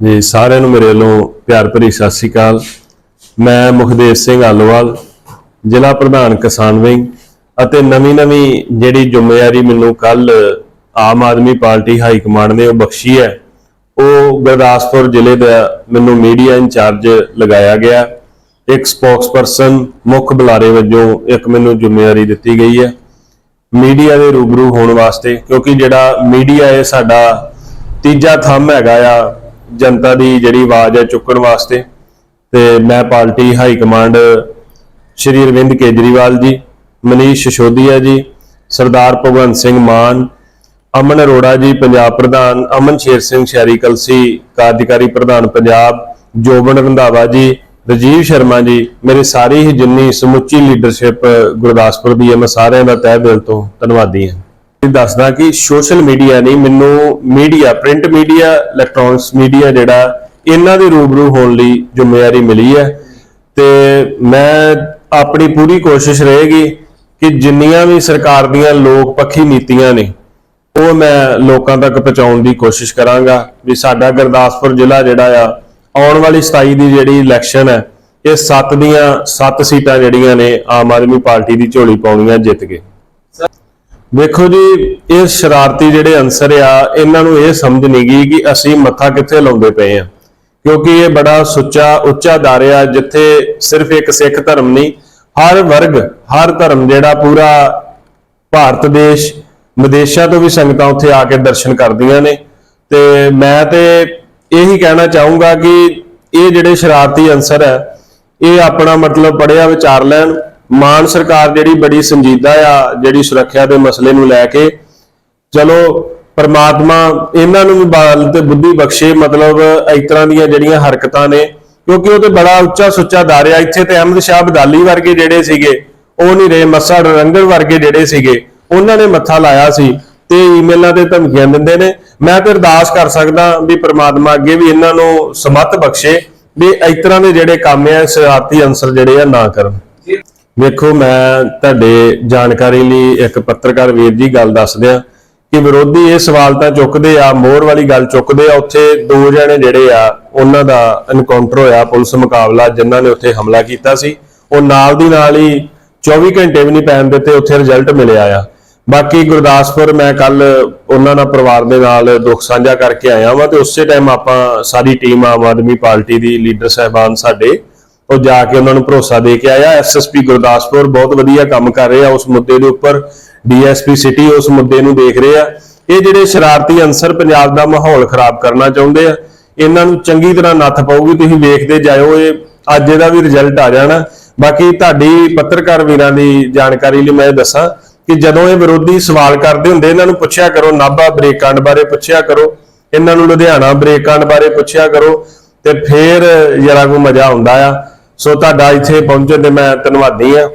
ਜੀ, ਸਾਰਿਆਂ ਨੂੰ ਮੇਰੇ ਵੱਲੋਂ ਪਿਆਰ ਭਰੀ ਸਤਿ ਸ੍ਰੀ ਅਕਾਲ। ਮੈਂ ਮੁਖਦੇਵ ਸਿੰਘ ਆਲੋਵਾਲ, ਜ਼ਿਲ੍ਹਾ ਪ੍ਰਧਾਨ ਕਿਸਾਨ ਵਿੰਗ ਅਤੇ ਨਵੀਂ ਨਵੀਂ ਜਿਹੜੀ ਜ਼ਿੰਮੇਵਾਰੀ ਮੈਨੂੰ ਕੱਲ Aam Aadmi Party high command ਨੇ ਉਹ ਬਖਸ਼ੀ ਹੈ, ਉਹ ਗੁਰਦਾਸਪੁਰ ਜ਼ਿਲ੍ਹੇ ਦਾ ਮੈਨੂੰ ਮੀਡੀਆ ਇੰਚਾਰਜ ਲਗਾਇਆ ਗਿਆ। ਇੱਕ ਸਪੋਕਸਪਰਸਨ ਮੁੱਖ ਬੁਲਾਰੇ ਵਜੋਂ ਇੱਕ ਮੈਨੂੰ ਜ਼ਿੰਮੇਵਾਰੀ ਦਿੱਤੀ ਗਈ ਹੈ, ਮੀਡੀਆ ਦੇ ਰੂਬਰੂ ਹੋਣ ਵਾਸਤੇ, ਕਿਉਂਕਿ ਜਿਹੜਾ ਮੀਡੀਆ ਹੈ ਸਾਡਾ ਤੀਜਾ ਥੰਮ ਹੈਗਾ ਆ ਜਨਤਾ ਦੀ ਜਿਹੜੀ ਆਵਾਜ਼ ਹੈ ਚੁੱਕਣ ਵਾਸਤੇ ਤੇ ਮੈਂ party high command Shri Arvind Kejriwal ji, Manish Sisodia ਜੀ, ਸਰਦਾਰ ਭਗਵੰਤ ਸਿੰਘ ਮਾਨ, ਅਮਨ ਅਰੋੜਾ ਜੀ, ਪੰਜਾਬ ਪ੍ਰਧਾਨ, ਅਮਨ ਸ਼ੇਰ ਸਿੰਘ ਸ਼ਹਿਰੀ ਕਲਸੀ, ਕਾਰਜਕਾਰੀ ਪ੍ਰਧਾਨ ਪੰਜਾਬ, ਜੋਬਨ ਰੰਧਾਵਾ ਜੀ, ਰਜੀਵ ਸ਼ਰਮਾ ਜੀ, ਮੇਰੀ ਸਾਰੀ ਹੀ ਜਿੰਨੀ ਸਮੁੱਚੀ ਲੀਡਰਸ਼ਿਪ ਗੁਰਦਾਸਪੁਰ ਦੀ ਹੈ, ਮੈਂ ਸਾਰਿਆਂ ਦਾ ਤਹਿ ਦਿਲ ਤੋਂ ਧੰਨਵਾਦੀ ਹਾਂ। ਦੱਸਦਾ ਕਿ ਸੋਸ਼ਲ ਮੀਡੀਆ ਨਹੀਂ ਮੈਨੂੰ media, print media, electronics media ਜਿਹੜਾ, ਇਹਨਾਂ ਦੇ ਰੂਬਰੂ ਹੋਣ ਲਈ ਜ਼ਿੰਮੇਵਾਰੀ ਮਿਲੀ ਹੈ। ਤੇ ਮੈਂ ਆਪਣੀ ਪੂਰੀ ਕੋਸ਼ਿਸ਼ ਰਹੇਗੀ ਕਿ ਜਿੰਨੀਆਂ ਵੀ ਸਰਕਾਰ ਦੀਆਂ ਲੋਕ ਪੱਖੀ ਨੀਤੀਆਂ ਨੇ, ਉਹ ਮੈਂ ਲੋਕਾਂ ਤੱਕ ਪਹੁੰਚਾਉਣ ਦੀ ਕੋਸ਼ਿਸ਼ ਕਰਾਂਗਾ ਵੀ ਸਾਡਾ ਗੁਰਦਾਸਪੁਰ ਜ਼ਿਲ੍ਹਾ ਜਿਹੜਾ ਆ, ਆਉਣ ਵਾਲੀ 27 ਦੀ ਜਿਹੜੀ ਇਲੈਕਸ਼ਨ ਹੈ, ਇਹ 7 ਦੀਆਂ 7 ਸੀਟਾਂ ਜਿਹੜੀਆਂ ਨੇ ਆਮ ਆਦਮੀ ਪਾਰਟੀ ਦੀ ਝੋਲੀ ਪਾਉਣੀਆਂ ਜਿੱਤ ਕੇ। ਵੇਖੋ ਜੀ, ਇਹ ਸ਼ਰਾਰਤੀ ਜਿਹੜੇ ਅਨਸਰ ਆ, ਇਹਨਾਂ ਨੂੰ ਇਹ ਸਮਝ ਨਹੀਂ ਗਈ ਕਿ ਅਸੀਂ ਮੱਥਾ ਕਿੱਥੇ ਲਾਉਂਦੇ ਪਏ ਆ। ਕਿਉਂਕਿ ਇਹ ਬੜਾ ਸੁੱਚਾ, ਉੱਚਾ ਦਰ ਆ, ਜਿੱਥੇ ਸਿਰਫ ਇੱਕ ਸਿੱਖ ਧਰਮ ਨਹੀਂ, ਹਰ ਵਰਗ, ਹਰ ਧਰਮ ਜਿਹੜਾ ਪੂਰਾ ਭਾਰਤ ਦੇਸ਼, ਵਿਦੇਸ਼ਾਂ ਤੋਂ ਵੀ ਸੰਗਤਾਂ ਉੱਥੇ ਆ ਕੇ ਦਰਸ਼ਨ ਕਰਦੀਆਂ ਨੇ। ਤੇ ਮੈਂ ਤੇ ਇਹੀ ਕਹਿਣਾ ਚਾਹੂੰਗਾ ਕਿ ਇਹ ਜਿਹੜੇ ਸ਼ਰਾਰਤੀ ਅਨਸਰ ਹੈ ਇਹ ਆਪਣਾ ਮਤਲਬ ਪੜਿਆ ਵਿਚਾਰ ਲੈਣ ਮਾਨ ਸਰਕਾਰ ਜਿਹੜੀ ਬੜੀ ਸੰਜੀਦਾ ਆ, ਜਿਹੜੀ ਸੁਰੱਖਿਆ ਦੇ ਮਸਲੇ ਨੂੰ ਲੈ ਕੇ, ਚਲੋ ਪਰਮਾਤਮਾ ਇਹਨਾਂ ਨੂੰ ਵੀ ਬਾਲ ਤੇ ਬੁੱਧੀ ਬਖਸ਼ੇ, ਮਤਲਬ ਇਸ ਤਰ੍ਹਾਂ ਦੀਆਂ ਜਿਹੜੀਆਂ ਹਰਕਤਾਂ ਨੇ, ਕਿਉਂਕਿ ਉਹ ਤੇ ਬੜਾ ਉੱਚਾ ਸੁੱਚਾ ਦਾਰਿਆ ਇੱਥੇ ਤੇ ਅਹਿਮਦ ਸ਼ਾਹ ਬਦਾਲੀ ਵਰਗੇ ਜਿਹੜੇ ਸੀਗੇ, ਉਹ ਨਹੀਂ ਰਹੇ ਮੱਸਾ ਰੰਗੜ ਵਰਗੇ ਜਿਹੜੇ ਸੀਗੇ, ਉਹਨਾਂ ਨੇ ਮੱਥਾ ਲਾਇਆ ਸੀ ਤੇ ਈਮੇਲਾਂ ਤੇ ਧਮਕੀਆਂ ਦਿੰਦੇ ਨੇ। ਮੈਂ ਤੇ ਅਰਦਾਸ ਕਰ ਸਕਦਾ ਵੀ ਪ੍ਰਮਾਤਮਾ ਅੱਗੇ ਵੀ ਇਹਨਾਂ ਨੂੰ ਸਮੱਤ ਬਖਸ਼ੇ, ਵੀ ਇਸ ਤਰ੍ਹਾਂ ਦੇ ਜਿਹੜੇ ਕੰਮ ਆ ਸ਼ਰਾਰਤੀ ਅੰਸਰ ਜਿਹੜੇ ਆ ਨਾ ਕਰਨ। ਵੇਖੋ, ਮੈਂ ਤੁਹਾਡੇ ਜਾਣਕਾਰੀ ਲਈ ਇੱਕ ਪੱਤਰਕਾਰ ਵੀਰ ਜੀ ਗੱਲ ਦੱਸ ਦਿਆਂ ਕਿ ਵਿਰੋਧੀ ਇਹ ਸਵਾਲ ਤਾਂ ਚੁੱਕਦੇ ਆ, ਮੋਹਰ ਵਾਲੀ ਗੱਲ ਚੁੱਕਦੇ ਆ, ਉੱਥੇ ਦੋ ਜਣੇ ਜਿਹੜੇ ਆ, ਉਹਨਾਂ ਦਾ ਐਨਕਾਊਂਟਰ ਹੋਇਆ ਪੁਲਿਸ ਮੁਕਾਬਲਾ, ਜਿਨ੍ਹਾਂ ਨੇ ਉੱਥੇ ਹਮਲਾ ਕੀਤਾ ਸੀ। ਉਹ ਨਾਲ ਦੀ ਨਾਲ ਹੀ 24 ਘੰਟੇ ਵੀ ਨਹੀਂ ਪੈਣ ਦਿੱਤੇ, ਉੱਥੇ ਰਿਜ਼ਲਟ ਮਿਲਿਆ ਆ। ਬਾਕੀ ਗੁਰਦਾਸਪੁਰ ਮੈਂ ਕੱਲ ਉਹਨਾਂ ਨਾਲ ਪਰਿਵਾਰ ਦੇ ਨਾਲ ਦੁੱਖ ਸਾਂਝਾ ਕਰਕੇ ਆਇਆ ਵਾਂ ਤੇ ਉਸੇ ਟਾਈਮ ਆਪਾਂ ਸਾਰੀ ਟੀਮ ਆਮ ਆਦਮੀ ਪਾਰਟੀ ਦੀ ਲੀਡਰ ਸਹਿਬਾਨ ਸਾਡੇ ਉਹ ਜਾ ਕੇ ਉਹਨਾਂ ਨੂੰ ਭਰੋਸਾ ਦੇ ਕੇ ਆਇਆ। ਐਸਐਸਪੀ ਗੁਰਦਾਸਪੁਰ ਬਹੁਤ ਵਧੀਆ ਕੰਮ ਕਰ ਰਹੇ ਆ ਉਸ ਮੁੱਦੇ ਦੇ ਉੱਪਰ। ਡੀਐਸਪੀ ਸਿਟੀ ਉਸ ਮੁੱਦੇ ਨੂੰ ਦੇਖ ਰਹੇ ਆ। ਇਹ ਜਿਹੜੇ ਸ਼ਰਾਰਤੀ ਅੰਸਰ ਪੰਜਾਬ ਦਾ ਮਾਹੌਲ ਖਰਾਬ ਕਰਨਾ ਚਾਹੁੰਦੇ ਆ, ਇਹਨਾਂ ਨੂੰ ਚੰਗੀ ਤਰ੍ਹਾਂ ਨੱਥ ਪਾਊਗੀ, ਤੁਸੀਂ ਵੇਖਦੇ ਜਾਇਓ, ਇਹ ਅੱਜ ਇਹਦਾ ਵੀ ਰਿਜ਼ਲਟ ਆ ਜਾਣਾ। ਬਾਕੀ ਤੁਹਾਡੀ ਪੱਤਰਕਾਰ ਵੀਰਾਂ ਦੀ ਜਾਣਕਾਰੀ ਲਈ ਮੈਂ ਦੱਸਾਂ ਕਿ ਜਦੋਂ ਇਹ ਵਿਰੋਧੀ ਸਵਾਲ ਕਰਦੇ ਹੁੰਦੇ, ਇਹਨਾਂ ਨੂੰ ਪੁੱਛਿਆ ਕਰੋ, ਨਾਭਾ ਬ੍ਰੇਕ ਬਾਰੇ ਪੁੱਛਿਆ ਕਰੋ, ਇਹਨਾਂ ਨੂੰ ਲੁਧਿਆਣਾ ਬ੍ਰੇਕ ਕਾਂਡ ਬਾਰੇ ਪੁੱਛਿਆ ਕਰੋ, ਤੇ ਫੇਰ ਜਰਾ ਕੋ ਮਜ਼ਾ ਆਉਂਦਾ ਆ। ਸੋ ਤੁਹਾਡਾ ਇੱਥੇ ਪਹੁੰਚਣ ਤੇ ਮੈਂ ਧੰਨਵਾਦੀ ਆ